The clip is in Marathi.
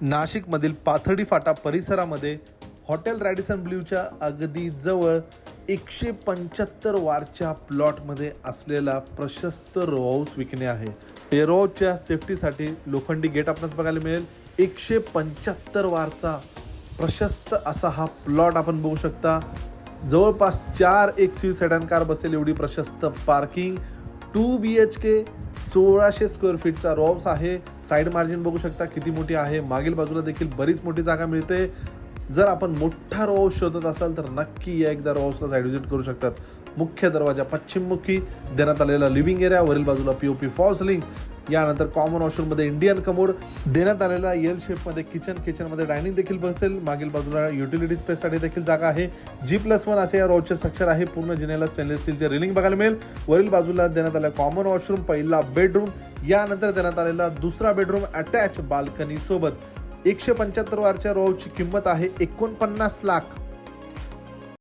नाशिकमधील पाथर्डी फाटा परिसरामध्ये हॉटेल रॅडिसन ब्ल्यूच्या अगदी जवळ एकशे पंच्याहत्तर वारच्या प्लॉटमध्ये असलेला प्रशस्त रो हाऊस विकणे आहे. टेरोच्या सेफ्टीसाठी लोखंडी गेट आपणास बघायला मिळेल. एकशे पंच्याहत्तर वारचा प्रशस्त असा हा प्लॉट आपण बघू शकता. जवळपास चार एक सी सेडन कार बसेल एवढी प्रशस्त parking two B H K सोळाशे स्क्वेअर फीटचा रॉब्स आहे. साईड मार्जिन बघू शकता किती मोठी आहे. मागील बाजूला देखील बरीच मोठी जागा मिळते. जर आपण मोठा रोहाऊस शोधत असाल तर नक्की या एकदा रोहाऊसला साईड व्हिजिट करू शकतात. मुख्य दरवाजा पश्चिममुखी देण्यात आलेला लिव्हिंग एरिया वरील बाजूला P O P fall link यानंतर कॉमन वॉशरूममध्ये इंडियन कमोड देण्यात आलेला एल शेपमध्ये किचन किचनमध्ये डायनिंग देखील बसेल. मागील बाजूला युटिलिटी स्पेससाठी देखील जागा आहे. जी प्लस वन असे या रोजचे स्ट्रक्चर आहे. पूर्ण जिनेला स्टेनलेस स्टीलचे रिलिंग बघायला मिळेल. वरील बाजूला देण्यात आलेला कॉमन वॉशरूम पहिला बेडरूम यानंतर देण्यात आलेला दुसरा बेडरूम अटॅच बाल्कनी सोबत. एकशे पंच्याहत्तर वारच्या रोवची किंमत आहे एकोणपन्नास लाख.